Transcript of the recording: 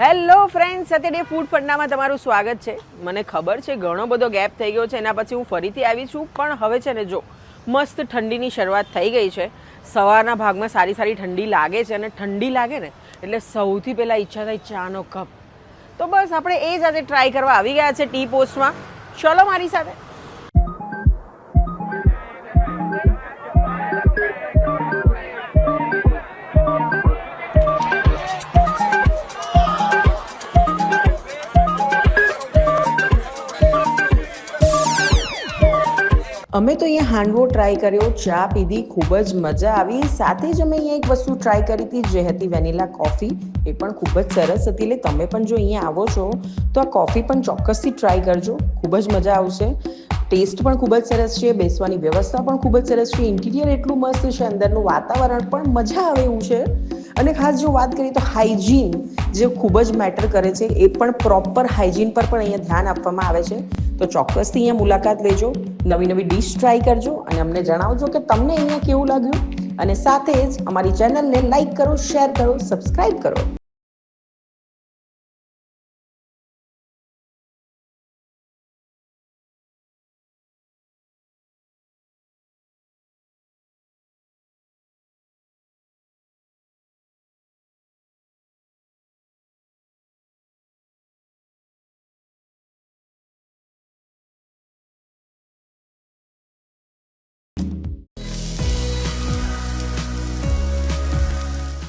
Hello friend Saturday food ફંડામાં તમારું સ્વાગત છે. મને ખબર છે, ઘણો બધો ગેપ થઈ ગયો છે, એના પછી હું ફરીથી આવી છું, પણ હવે છે ને જો, મસ્ત ઠંડીની શરૂઆત થઈ ગઈ છે. સવારના ભાગમાં સારી સારી ઠંડી લાગે છે અને ઠંડી લાગે ને, એટલે સૌથી પહેલાં ઈચ્છા થાય ચાનો કપ. તો બસ, આપણે એ જ આજે ટ્રાય કરવા આવી ગયા છે ટી પોસ્ટમાં ચલો મારી સાથે. અમે તો અહીંયા હાંડવો ટ્રાય કર્યો, ચા પીધી, ખૂબ જ મજા આવી. સાથે જ અમે અહીંયા એક વસ્તુ ટ્રાય કરી હતી, જે હતી વેનીલા કોફી. એ પણ ખૂબ જ સરસ હતી. એટલે તમે પણ જો અહીંયા આવો છો, તો આ કોફી પણ ચોક્કસથી ટ્રાય કરજો. ખૂબ જ મજા આવશે. ટેસ્ટ પણ ખૂબ જ સરસ છે, બેસવાની વ્યવસ્થા પણ ખૂબ જ સરસ છે. ઇન્ટિરિયર એટલું મસ્ત છે, અંદરનું વાતાવરણ પણ મજા આવે એવું છે. અને ખાસ જો વાત કરીએ તો હાઇજીન જે ખૂબ જ મેટર કરે છે, એ પણ પ્રોપર હાઇજીન પર પણ અહીંયા ધ્યાન આપવામાં આવે છે. તો ચોક્કસથી અહીંયા મુલાકાત લેજો, નવી નવી ડીશ ટ્રાય કરજો અને અમને જણાવજો કે તમને અહીંયા કેવું લાગ્યું. અને સાથે જ અમારી ચેનલને લાઈક કરો, શેર કરો સબસ્ક્રાઈબ કરો.